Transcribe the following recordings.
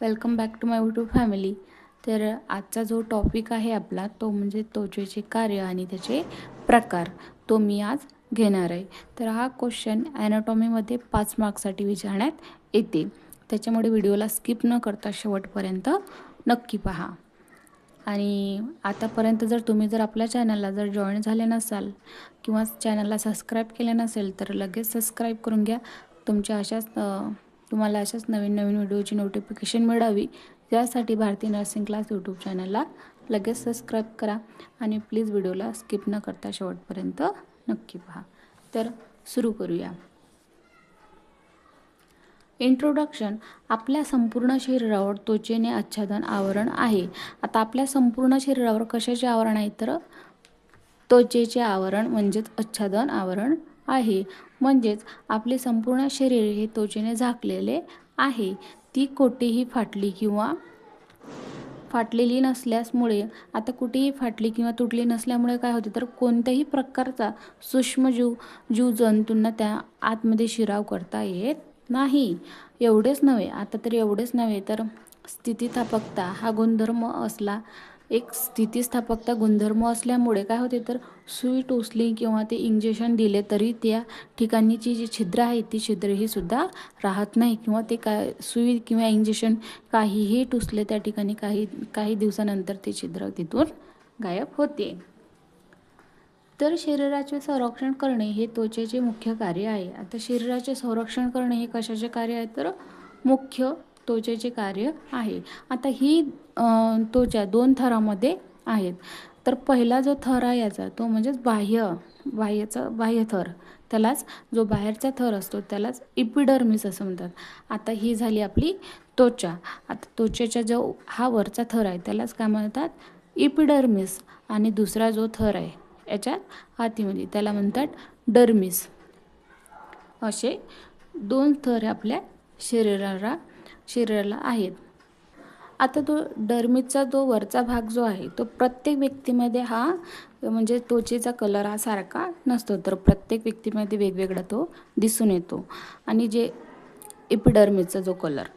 Welcome back to my YouTube family. तर आजचा जो टॉपिक आहे आपला तो म्हणजे त्वचेचे कार्य आणि त्याचे प्रकार तो मी आज घेणार आहे. तर हा क्वेश्चन ॲनाटॉमीमध्ये पाच मार्क्ससाठी विचारण्यात येते. त्याच्यामुळे व्हिडिओला स्किप न करता शेवटपर्यंत नक्की पहा. आणि आतापर्यंत जर तुम्ही जर आपल्या चॅनलला जर जॉईन झाले नसाल किंवा चॅनलला सबस्क्राईब केले नसेल तर लगेच सबस्क्राईब करून घ्या. तुमच्या अशाच तुम्हाला अशाच नवीन नवीन व्हिडिओची नोटिफिकेशन मिळावी. यासाठी भारती नर्सिंग क्लास यूट्यूब चॅनलला लगेच सबस्क्राईब करा आणि प्लीज व्हिडिओला स्किप न करता शेवटपर्यंत नक्की पहा. तर सुरू करूया. इंट्रोडक्शन आपल्या संपूर्ण शरीरावर त्वचेने आच्छादन आवरण आहे. आता आपल्या संपूर्ण शरीरावर कशाचे आवरण आहे? तर त्वचेचे आवरण म्हणजेच आच्छादन आवरण आहे. म्हणजेच आपले संपूर्ण शरीर हे त्वचेने झाकलेले आहे. ती कोठेही फाटली किंवा फाटलेली नसल्यासमुळे आता कुठेही फाटली किंवा तुटली नसल्यामुळे काय होते? तर कोणत्याही प्रकारचा सूक्ष्मजीव जीवजंतूंना त्या आतमध्ये शिराव करता येत नाही. एवढेच नव्हे आता तर एवढेच नव्हे तर स्थितीथापकता हा गुणधर्म असला एक स्थितिस्थापकता गुणधर्म असल्यामुळे काय होते तर सुई टोचली किंवा ते इंजेक्शन दिले तरी त्या ठिकाणीची जी छिद्र आहे ती छिद्र ही सुद्धा राहत नाही किंवा ते काय सुई किंवा इंजेक्शन काहीही टोचले त्या ठिकाणी काही काही दिवसानंतर ते छिद्र तिथून गायब होते. तर शरीराचे संरक्षण करणे हे त्वचेचे मुख्य कार्य आहे. आता शरीराचे संरक्षण करणे हे कशाचे कार्य आहे? तर मुख्य त्वचेचे कार्य आहे. आता ही त्वचा दोन थरामध्ये आहेत. तर पहिला जो थर आहे याचा तो म्हणजेच बाह्य बाह्यचा बाह्य थर. त्यालाच जो बाहेरचा थर असतो त्यालाच इपिडर्मिस असं म्हणतात. आता ही झाली आपली त्वचा. आता त्वचेचा जो हा वरचा थर आहे त्यालाच काय म्हणतात? इपिडर्मिस आणि दुसरा जो थर आहे याच्यात हातीमध्ये त्याला म्हणतात डर्मिस असे दोन थर आपल्या शरीराला शरीराला आहेत. आता तो डर्मीचा जो वरचा भाग जो आहे तो प्रत्येक व्यक्तीमध्ये हा म्हणजे त्वचेचा कलर हा सारखा नसतो. तर प्रत्येक व्यक्तीमध्ये वेगवेगळा तो दिसून येतो. आणि जे इपिडर्मीचा जो कलर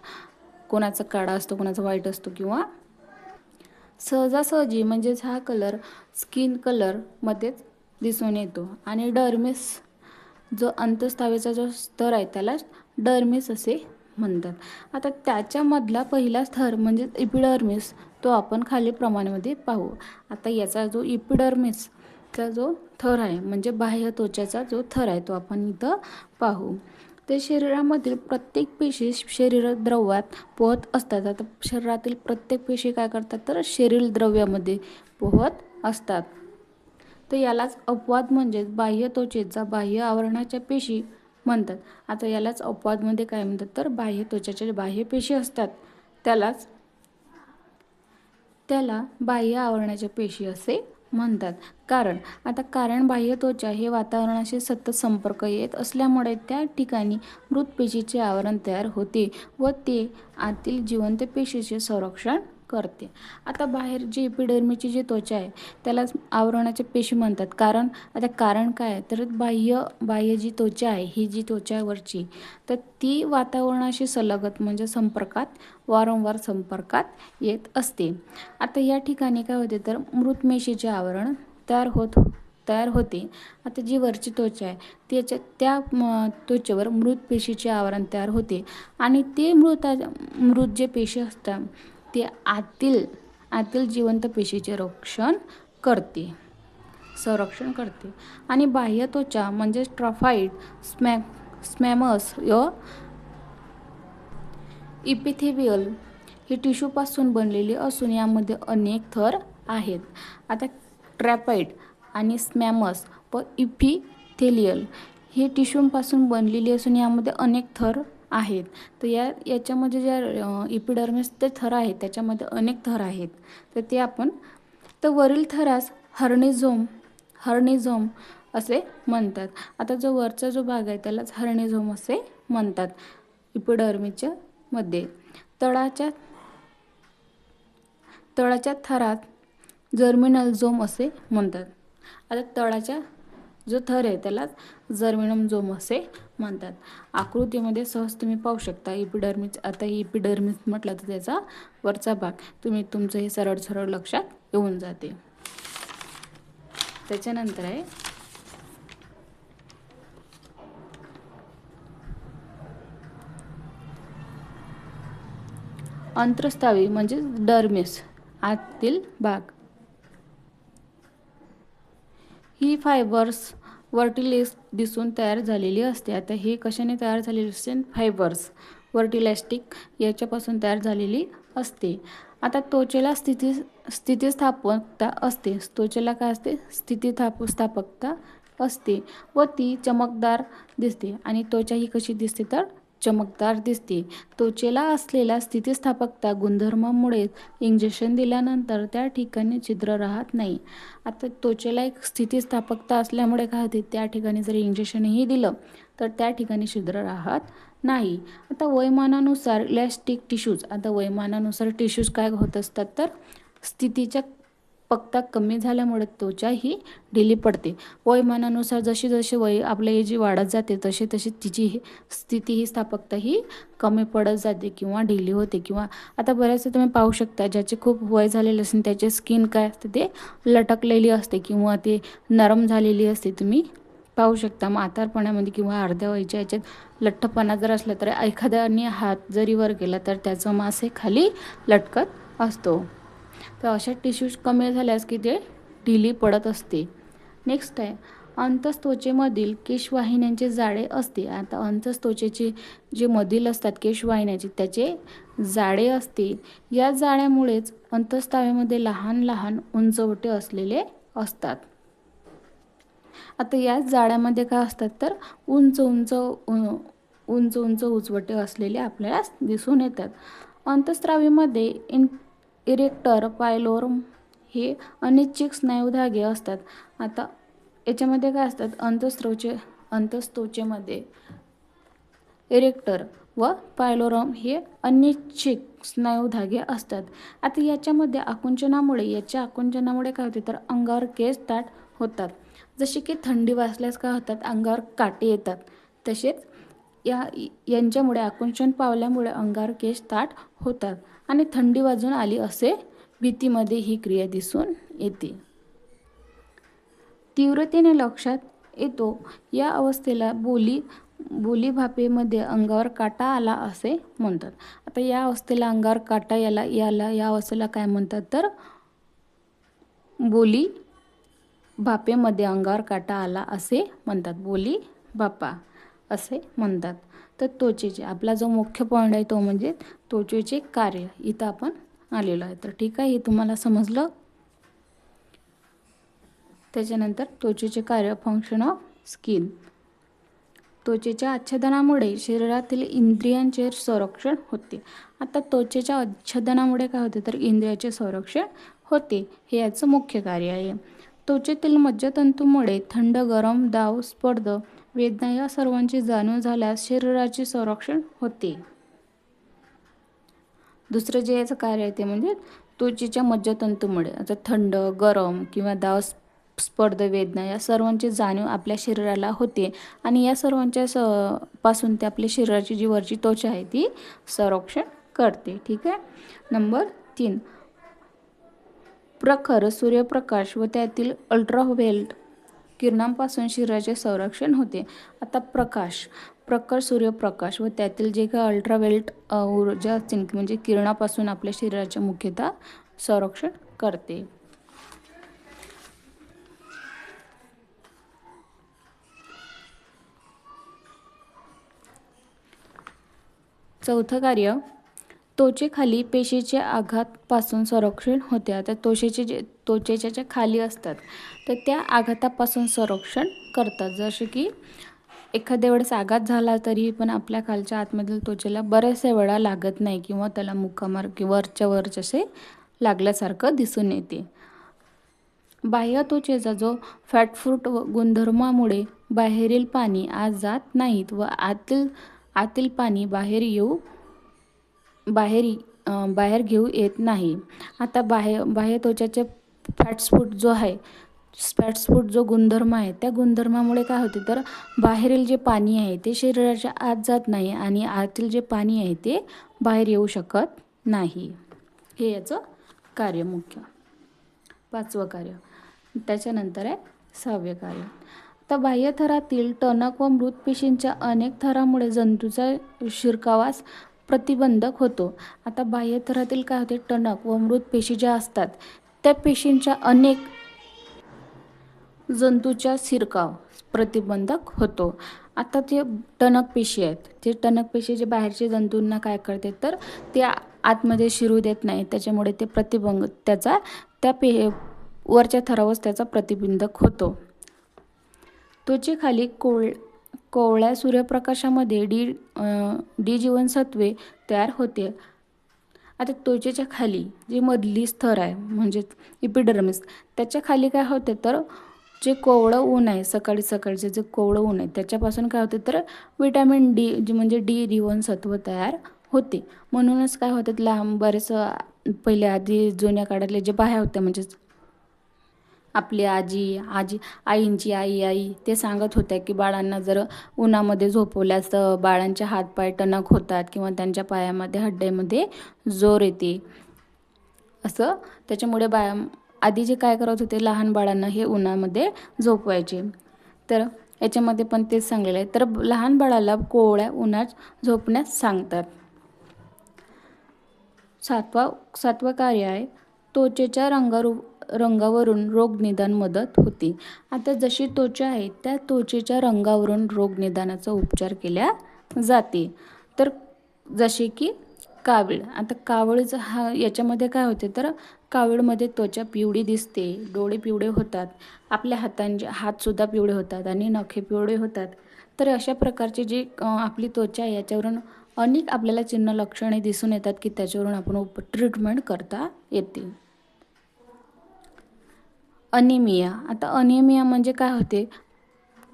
कोणाचा काळा असतो कोणाचा व्हाईट असतो किंवा सहजासहजी म्हणजेच हा कलर स्किन कलरमध्येच दिसून येतो. आणि डर्मिस जो अंतस्थावेचा जो स्तर आहे त्याला डर्मिस असे म्हणतात. आता त्याच्यामधला पहिला थर म्हणजे इपिडर्मिस तो आपण खाली प्रमाणामध्ये पाहू. आता याचा जो इपिडर्मिसचा जो थर आहे म्हणजे बाह्य त्वचेचा जो थर आहे तो आपण इथं पाहू. ते शरीरामधील प्रत्येक पेशी शरीर द्रव्यात पोहत असतात. आता शरीरातील प्रत्येक पेशी काय करतात तर शरीर द्रव्यामध्ये पोहत असतात. तर यालाच अपवाद म्हणजेच बाह्य त्वचेचा बाह्य आवरणाच्या पेशी म्हणतात. आता यालाच अपवादमध्ये काय म्हणतात? तर बाह्य त्वचाचे बाह्य पेशी असतात त्यालाच त्याला बाह्य आवरणाच्या पेशी असे म्हणतात. कारण आता कारण बाह्य त्वचा हे वातावरणाशी सतत संपर्क येत असल्यामुळे त्या ठिकाणी मृत पेशीचे आवरण तयार होते व ते आतील जिवंत पेशीचे संरक्षण करते. आता बाहेर जी एपिडर्मीची जी त्वचा आहे त्याला आवरणाच्या पेशी म्हणतात. कारण आता कारण काय आहे? तर बाह्य बाह्य जी त्वचा आहे ही जी त्वचा आहे वरची तर ती वातावरणाशी सलगत म्हणजे संपर्कात वारंवार संपर्कात येत असते. आता या ठिकाणी काय होते? तर मृतमेशीचे आवरण तयार होत तयार होते. आता जी वरची त्वचा आहे त्याच्या त्या त्वचेवर मृत पेशीचे आवरण तयार होते. आणि ते मृता मृत जे पेशी असतात ते आतील आतील जिवंत पेशीचे रक्षण करते. संरक्षण करते. आणि बाह्य त्वचा म्हणजे ट्रॉफाईड स्मॅ स्मॅमस व इपिथेबियल ही टिश्यूपासून बनलेली असून यामध्ये अनेक थर आहेत. आता ट्रॅपाईड आणि स्मॅमस व इपिथेलियल हे टिश्यूंपासून बनलेली असून यामध्ये अनेक थर आहेत. तर या याच्यामध्ये ज्या इपिडर्मिस ते थर आहेत त्याच्यामध्ये अनेक थर आहेत. तर ते आपण तर वरील थरास हर्निझोम हर्निझोम असे म्हणतात. आता जो वरचा जो भाग आहे त्यालाच हर्निझोम असे म्हणतात इपिडर्मीच्या मध्ये. तळाच्या तळाच्या थरात जर्मिनल झोम असे म्हणतात. आता तळाच्या जो थर आहे त्यालाच जर्मिनम झोम असे म्हणतात. आकृतीमध्ये सहज तुम्ही पाहू शकता इपिडर्मिस आता इपिडर्मिस म्हटलं तर त्याचा वरचा भाग तुम्ही तुमचं हे सरळ सरळ लक्षात येऊन जाते. त्याच्यानंतर आहे अंतरस्तावी म्हणजे डर्मिस आतील भाग. ही फायबर्स वर्टिलेस दिसून तयार झालेली असते. आता हे कशाने तयार झालेली असते? फायबर्स. वर्टिलॅस्टिक याच्यापासून तयार झालेली असते. आता त्वचेला स्थिती स्थितीस्थापकता असते. त्वचेला काय असते? स्थितीथाप स्थापकता असते व ती चमकदार दिसते आणि त्वचा ही कशी दिसते तर चमकदार दिसते. त्वचेला असलेल्या स्थितीस्थापकता गुणधर्मामुळे इंजेक्शन दिल्यानंतर त्या ठिकाणी छिद्र राहत नाही. आता त्वचेला एक स्थितीस्थापकता असल्यामुळे काय होते? त्या ठिकाणी जर इंजेक्शनही दिलं तर त्या ठिकाणी छिद्र राहत नाही. आता वयमानानुसार इलॅस्टिक टिश्यूज आता वयमानानुसार टिश्यूज काय होत असतात तर स्थितीच्या पक्ता कमी झाल्यामुळे त्वचा ही ढिली पडते. वयमानानुसार जशी जशी वय आपल्या एजी वाढत जाते तशी तशी तिची ही स्थिती ही स्थापकता ही कमी पडत जाते किंवा ढिली होते किंवा आता बऱ्याचदा तुम्ही पाहू शकता ज्याचे खूप वय झालेले असेल त्याचे स्किन काय असते ते लटकलेली असते किंवा ते नरम झालेली असते. तुम्ही पाहू शकता म्हातारपणामध्ये किंवा अर्ध्या वयाच्या याच्यात लठ्ठपणा जर असला तर एखाद्याने हात जरी वर केला तर त्याचं मासे खाली लटकत असतो. तर अशा टिश्यूज कमी झाल्यास की ते ढिली पडत असते. नेक्स्ट आहे अंतस्त्वचेमधील केशवाहिन्यांचे जाळे असते. आता अंतस्त्वचेचे जे मधील असतात केशवाहिन्याचे त्याचे जाळे असते. या जाळ्यामुळेच अंतस्तावेमध्ये लहान लहान उंचवटे असलेले असतात. आता याच जाळ्यामध्ये काय असतात तर उंच उंच उंच उंच उचवटे असलेले आपल्याला दिसून येतात. अंतस्त्रावीमध्ये इन इरेक्टर पायलोरम हे अनिच्छिक स्नायुधागे असतात. आता याच्यामध्ये काय असतात? अंतस्त्रोचे अंतस्तोचेमध्ये इरेक्टर व पायलोरम हे अनिच्छिक स्नायुधागे असतात. आता याच्यामध्ये आकुंचनामुळे याच्या आकुंचनामुळे काय होते? तर अंगावर केस ताट होतात. जसे की थंडी वाजल्यास काय होतात? अंगावर काटे येतात. तसेच या यांच्यामुळे आकुंचन पावल्यामुळे अंगावर केस ताट होतात आणि थंडी वाजून आली असे भीतीमध्ये ही क्रिया दिसून येते. तीव्रतेने लक्षात येतो या अवस्थेला बोली बोली भापेमध्ये अंगावर काटा आला असे म्हणतात. आता या अवस्थेला अंगावर काटा याला याला या अवस्थेला काय म्हणतात तर? बोली भापेमध्ये अंगावर काटा आला असे म्हणतात. बोली बापा असे म्हणतात. तर त्वचेचे आपला जो मुख्य पॉईंट आहे तो म्हणजे त्वचेचे कार्य. इथं आपण आलेलो आहे. तर ठीक आहे हे तुम्हाला समजलं? त्याच्यानंतर त्वचेचे कार्य फंक्शन ऑफ स्किन त्वचेच्या आच्छादनामुळे शरीरातील इंद्रियांचे संरक्षण होते. आता त्वचेच्या आच्छादनामुळे काय होते? तर इंद्रियाचे संरक्षण होते. हे याचं मुख्य कार्य आहे. त्वचेतील मज्जतंतूमुळे थंड गरम दाव स्पर्ध वेदना या सर्वांची जाणीव झाल्यास शरीराचे संरक्षण होते. दुसरं जे याचं कार्य आहे ते म्हणजे त्वचेच्या मज्जतंतूमुळे आता थंड गरम किंवा दाव स्पर्ध वेदना या सर्वांची जाणीव आपल्या शरीराला होते आणि या सर्वांच्या स पासून ते आपल्या शरीराची जी वरची त्वचा आहे ती संरक्षण करते. ठीक आहे? नंबर तीन. प्रखर सूर्यप्रकाश व त्यातील अल्ट्राव्हेल्ट किरणांपासून शरीराचे संरक्षण होते. आता प्रकाश प्रखर सूर्यप्रकाश व त्यातील जे काही अल्ट्रावेल्ट ऊर्जा असतील म्हणजे किरणापासून आपल्या शरीराचे मुख्यतः संरक्षण करते. चौथं कार्य त्वचेखाली पेशीच्या आघातपासून संरक्षण होते. आता त्वचेचे जे त्वचेच्या ज्या खाली असतात तर त्या आघातापासून संरक्षण करतात. जसे की एखाद्या वेळेस आघात झाला तरी पण आपल्या खालच्या आतमधील त्वचेला बऱ्याचशा वेळा लागत नाही किंवा त्याला मुक्कामार किंवा वरच्या वर जसे लागल्यासारखं दिसून येते. बाह्य त्वचेचा जो फॅटफ्रूट व गुणधर्मामुळे बाहेरील पाणी आत जात नाहीत व आतील आतील पाणी बाहेर येऊ बाहेर बाहेर घेऊ येत नाही. आता बाह्य बाह्य त्वचाचे फॅट्सफूट जो आहे स्पॅटस्फुट जो गुणधर्म आहे त्या गुणधर्मामुळे काय होते तर बाहेरील जे पाणी आहे ते शरीराच्या आत जात नाही आणि आतील जे पाणी आहे ते बाहेर येऊ शकत नाही. हे याचं कार्य मुख्य. पाचवं कार्य. त्याच्यानंतर आहे सहावे कार्य. तर बाह्यथरातील टणक व मृत पेशींच्या अनेक थरामुळे जंतूचा शिरकावास प्रतिबंधक होतो. आता बाह्यथरातील काय होते? टणक व मृत पेशी ज्या असतात त्या पेशींच्या अनेक जंतूच्या शिरकाव प्रतिबंधक होतो. आता ते टणक पेशी आहेत. ते टणक पेशी जे बाहेरचे जंतूंना काय करते तर ते आतमध्ये शिरू देत नाही. त्याच्यामुळे ते प्रतिबंध त्याचा त्या पे वरच्या थरावरच त्याचा प्रतिबंधक होतो. त्वचेखाली कोळ कोवळ्या सूर्यप्रकाशामध्ये डी डी जीवनसत्वे तयार होते. आता त्वचेच्या खाली जी मधली स्तर आहे म्हणजेच इपिडर्मिस त्याच्याखाली काय होते तर जे कोवळं ऊन आहे सकाळी सकाळचे जे कोवळं ऊन आहे त्याच्यापासून काय होते तर विटॅमिन डी जे म्हणजे डी जीवनसत्व तयार होते. म्हणूनच काय होतात लांब बरेच पहिले आधी जुन्या काळातले जे बाह्या होत्या म्हणजेच आपली आजी आजी आईंची आई आई ते सांगत होत्या की बाळांना जर उन्हामध्ये झोपवल्यास बाळांचे हातपाय टणक होतात किंवा त्यांच्या पायामध्ये हड्ड्यामध्ये जोर येते. असं. त्याच्यामुळे बाया आधी जे काय करत होते लहान बाळांना हे उन्हामध्ये झोपवायचे. तर याच्यामध्ये पण तेच सांगलेलं आहे. तर लहान बाळाला कोवळ्या उन्हात झोपण्यास सांगतात. सातवा सातवा कार्य आहे त्वचेच्या रंगारू रंगावरून रोगनिदान मदत होते. आता जशी त्वचा आहे त्या त्वचेच्या रंगावरून रोगनिदानाचा उपचार केल्या जाते. तर जसे की कावीळ. आता कावळीचं हा याच्यामध्ये काय होते? तर कावीळमध्ये त्वचा पिवळी दिसते डोळे पिवळे होतात आपल्या हातांचे हातसुद्धा पिवळे होतात आणि नखे पिवळे होतात. तर अशा प्रकारची जी आपली त्वचा आहे याच्यावरून अनेक आपल्याला चिन्ह लक्षणे दिसून येतात की त्याच्यावरून आपण उप ट्रीटमेंट करता येते. अनिमिया. आता अनिमिया म्हणजे काय होते?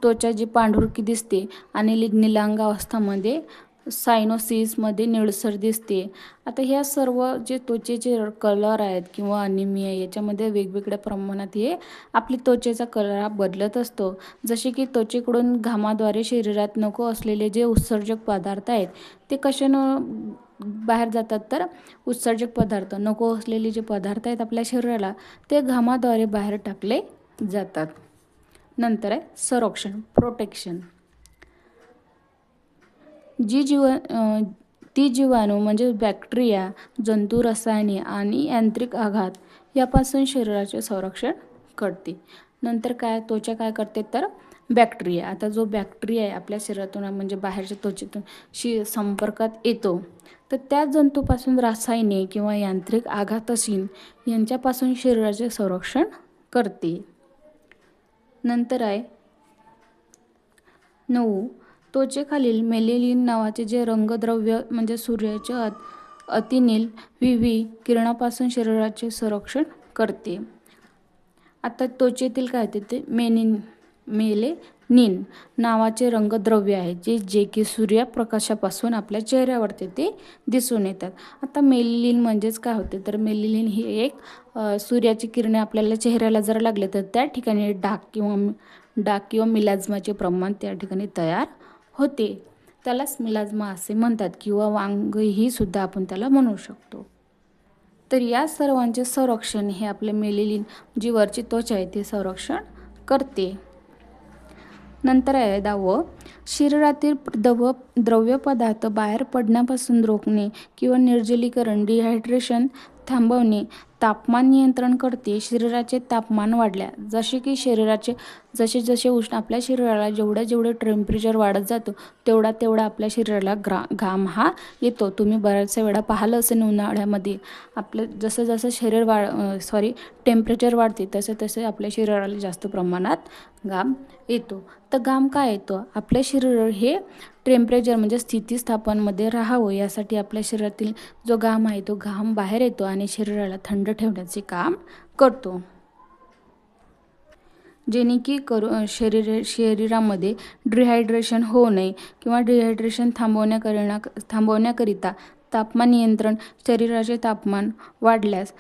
त्वचा जी पांढुरकी दिसते आणि निलांगावस्थामध्ये सायनोसिसमध्ये निळसर दिसते. आता ह्या सर्व जे त्वचेचे कलर आहेत किंवा अनिमिया याच्यामध्ये वेगवेगळ्या प्रमाणात हे आपली त्वचेचा कलर हा बदलत असतो. जसे की त्वचेकडून घामाद्वारे शरीरात नको असलेले जे उत्सर्जक पदार्थ आहेत ते कशानं बाहेर जातात तर उत्सर्जक पदार्थ नको असलेले जे पदार्थ आहेत आपल्या शरीराला ते घामाद्वारे बाहेर टाकले जातात. नंतर आहे संरक्षण प्रोटेक्शन जी जीव ती जीवाणू म्हणजे बॅक्टेरिया जंतू रसायने आणि यांत्रिक आघात यापासून शरीराचे संरक्षण करते. नंतर काय त्वचा काय करते तर बॅक्टेरिया आता जो बॅक्टेरिया आहे आपल्या शरीरातून म्हणजे बाहेरच्या त्वचेतून शी संपर्कात येतो तर त्या जंतूपासून रासायनिक किंवा यांत्रिक आघातशील यांच्यापासून शरीराचे संरक्षण करते. नंतर आहे नऊ. त्वचेखालील मेलेलिन नावाचे जे रंगद्रव्य म्हणजे सूर्याच्या अत अतिनील विवी किरणापासून शरीराचे संरक्षण करते. आता त्वचेतील काय होते ते मेनिन मेले निन नावाचे रंगद्रव्य आहे जे जे की सूर्यप्रकाशापासून आपल्या चेहऱ्यावरती ते दिसून येतात. आता मेलिलिन म्हणजेच काय होते? तर मेलिलिन ही एक सूर्याची किरणे आपल्याला चेहऱ्याला जर लागले तर त्या ठिकाणी डाक किंवा डाक किंवा मिलाजमाचे प्रमाण त्या ठिकाणी तयार होते. त्यालाच मिलाजमा असे म्हणतात किंवा वांगही सुद्धा आपण त्याला म्हणू शकतो. तर या सर्वांचे संरक्षण हे आपले मेलेलीन जी वरची त्वचा आहे ते संरक्षण करते. नंतर आहे दहावं शरीरातील द्रव द्रव्य पदार्थ बाहेर पडण्यापासून रोखणे किंवा निर्जलीकरण डिहायड्रेशन थांबवणे तापमान नियंत्रण करते. शरीराचे तापमान वाढल्या. जसे की शरीराचे जसे जसे उष्ण आपल्या शरीराला जेवढं जेवढं टेम्परेचर वाढत जातो तेवढा तेवढा आपल्या शरीराला ग्रा घाम हा येतो. तुम्ही बऱ्याचशा वेळा पाहिलं असेल उन्हाळ्यामध्ये. आपलं जसं जसं शरीर वाढ सॉरी टेम्परेचर वाढते तसं तसे आपल्या शरीराला जास्त प्रमाणात घाम येतो. तर घाम काय येतो? आपल्या शरीर हे टेम्परेचर म्हणजे स्थितीस्थापनमध्ये राहावं. यासाठी आपल्या शरीरातील जो घाम आहे तो घाम बाहेर येतो आणि शरीराला थंड ठेवण्याचे काम करतो. जेणे की करू शरीर शरीरामध्ये डिहायड्रेशन होऊ नये किंवा डिहायड्रेशन थांबवण्याकरिणा थांबवण्याकरिता तापमान नियंत्रण शरीराचे तापमान वाढल्यास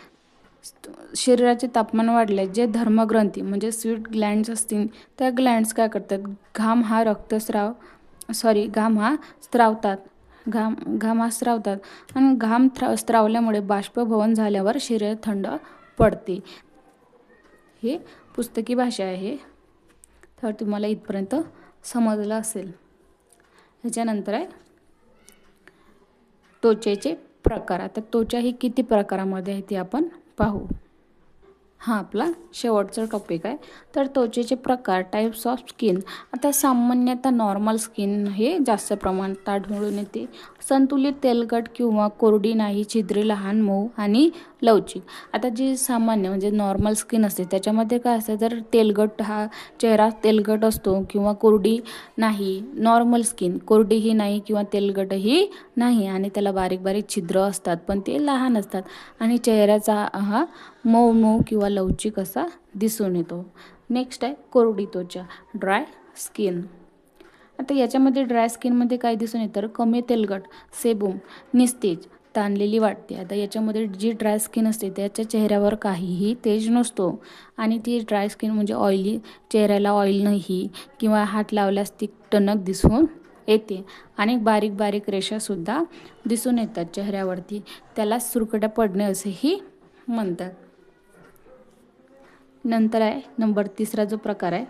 शरीराचे तापमान वाढल्यास जे धर्मग्रंथी म्हणजे स्वीट ग्लँड्स असतील त्या ग्लँड्स काय करतात? घाम हा रक्तस्राव सॉरी घाम हा स्त्रावतात घाम घामा स्रावतात आणि घाम थ्रा स्त्रावल्यामुळे बाष्पभवन झाल्यावर शरीर थंड पडते. हे पुस्तकी भाषा आहे. तर तुम्हाला इथपर्यंत समजलं असेल. ह्याच्यानंतर आहे त्वचेचे प्रकार. आता त्वचा ही किती प्रकारामध्ये आहे ते आपण पाहू. हा आपला शेवटचा टॉपिक आहे. तर त्वचेचे प्रकार टाईप्स ऑफ स्किन आता सामान्यतः नॉर्मल स्किन हे जास्त प्रमाणात आढळून येते. संतुलित तेलकट किंवा कोरडी नाही छिद्रे लहान मऊ आणि लवचिक. आता जी सामान्य म्हणजे नॉर्मल स्किन असते त्याच्यामध्ये काय असतं तर तेलकट हा चेहरा तेलकट असतो किंवा कोरडी नाही नॉर्मल स्किन कोरडीही नाही किंवा तेलकटही नाही आणि त्याला बारीक बारीक छिद्र असतात पण ते लहान असतात आणि चेहऱ्याचा हा मऊ मऊ किंवा लवचिक असा दिसून येतो. नेक्स्ट आहे कोरडी त्वचा ड्राय स्किन आता याच्यामध्ये ड्राय स्किनमध्ये काय दिसून येतं. तर कमी तेलकट सेबूम निस्तेज ताणलेली वाटते. आता याच्यामध्ये जी ड्राय स्किन असते त्याच्या चेहऱ्यावर काहीही तेज नसतो. आणि ती ड्राय स्किन म्हणजे ऑइली चेहऱ्याला ऑइल नाही किंवा हात लावल्यास ती टणक दिसून येते. आणि बारीक बारीक रेषासुद्धा दिसून येतात चेहऱ्यावरती. त्याला सुरकट्या पडणे असेही म्हणतात. नंतर आहे नंबर तिसरा जो प्रकार आहे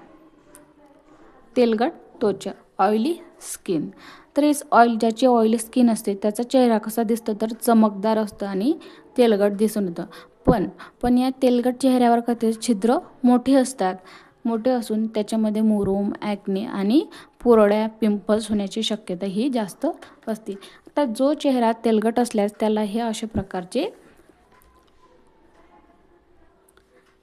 तेलगट त्वचा. ऑइली स्किन तर हेच ऑइल ज्याची ऑइली स्किन असते त्याचा चेहरा कसा दिसतो तर चमकदार असतं आणि तेलगट दिसून येतं. पण पण या तेलगट चेहऱ्यावर कधी छिद्र मोठे असतात? मोठे असून त्याच्यामध्ये मुरूम ॲक्ने आणि पुरड्या पिंपल्स होण्याची शक्यता ही जास्त असते. आता जो चेहरा तेलगट असल्यास त्याला हे अशा प्रकारचे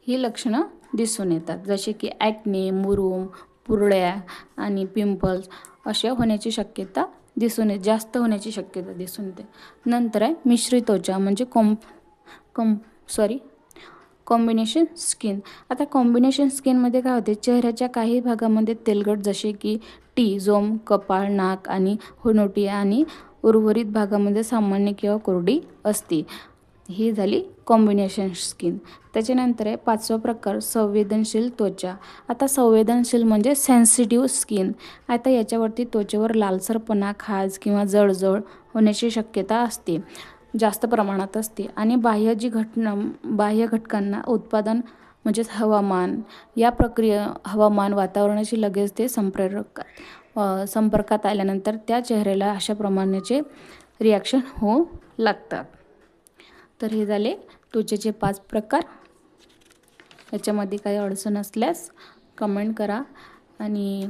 ही लक्षणं दिसून येतात. जसे की ॲक्ने मुरूम पुरळ्या आणि पिंपल्स अशा होण्याची शक्यता दिसून येते जास्त होण्याची शक्यता दिसून येते. नंतर आहे मिश्रित त्वचा म्हणजे com com sorry combination skin आता कॉम्बिनेशन स्किनमध्ये काय होते चेहऱ्याच्या काही भागामध्ये तेलगट जसे की टी जोम कपाळ नाक आणि होनोटी आणि उर्वरित भागामध्ये सामान्य किंवा कोरडी असते. ही झाली कॉम्बिनेशन स्किन त्याच्यानंतर आहे पाचवा प्रकार संवेदनशील त्वचा. आता संवेदनशील म्हणजे सेन्सिटिव्ह स्किन आता याच्यावरती त्वचेवर लालसरपणा खाज किंवा जळजळ होण्याची शक्यता असते. जास्त प्रमाणात असते. आणि बाह्य जी घटना बाह्य घटकांना उत्पादन म्हणजेच हवामान या प्रक्रिया हवामान वातावरणाशी लगेच ते संप्रेरक संपर्कात आल्यानंतर त्या चेहऱ्याला अशा प्रमाणाचे रिॲक्शन होऊ लागतात. तर हे झाले त्वचेचे पाच प्रकार. याच्यामध्ये काही अडचण असल्यास कमेंट करा आणि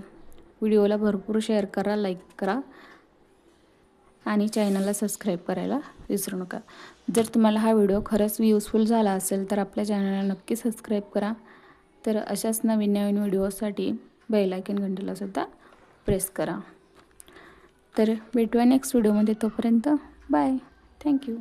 व्हिडिओला भरपूर शेअर करा लाईक करा आणि चॅनलला सबस्क्राईब करायला विसरू नका. जर तुम्हाला हा व्हिडिओ खरंच युजफुल झाला असेल तर आपल्या चॅनलला नक्की सबस्क्राईब करा. तर अशाच नवीन नवीन व्हिडिओसाठी बेलायकन घंटेलासुद्धा प्रेस करा. तर भेटूया नेक्स्ट व्हिडिओमध्ये तोपर्यंत. Bye thank you